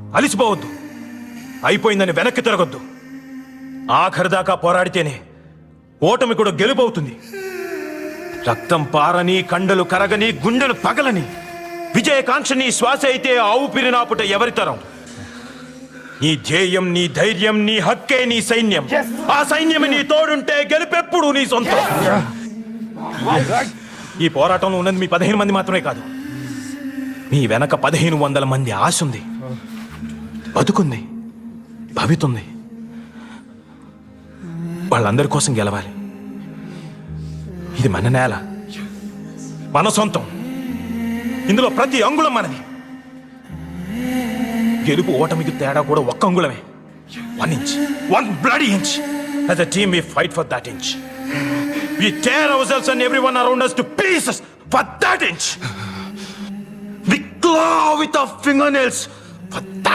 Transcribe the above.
అలిసిపోవద్దు. అయిపోయిందని వెనక్కి తిరగొద్దు. ఆఖరి దాకా పోరాడితేనే ఓటమి కూడా గెలుపవుతుంది. రక్తం పారని కండలు కరగని గుండెలు పగలని. విజయకాంక్ష నీ శ్వాస అయితే ఆవు పిరినాపుట ఎవరి తరం? నీ ధ్యేయం నీ ధైర్యం నీ హక్కే నీ సైన్యం. ఆ సైన్యం నీ తోడుంటే గెలుపెప్పుడు నీ సొంతం. ఈ పోరాటంలో ఉన్నది మీ పదిహేను మంది మాత్రమే కాదు. మీ వెనక పదిహేను వందల మంది ఆశ ఉంది బతుకుంది భవితుంది. వాళ్ళందరి కోసం గెలవాలి. ఇది మన నేల మన సొంతం. ఇందులో ప్రతి అంగుళం మనది. గెలుపు ఓటమికి తేడా కూడా ఒక్క అంగుళమే. One inch one bloody inch as a team we fight for that inch we tear ourselves and everyone around us to pieces for that inch we claw with our fingernails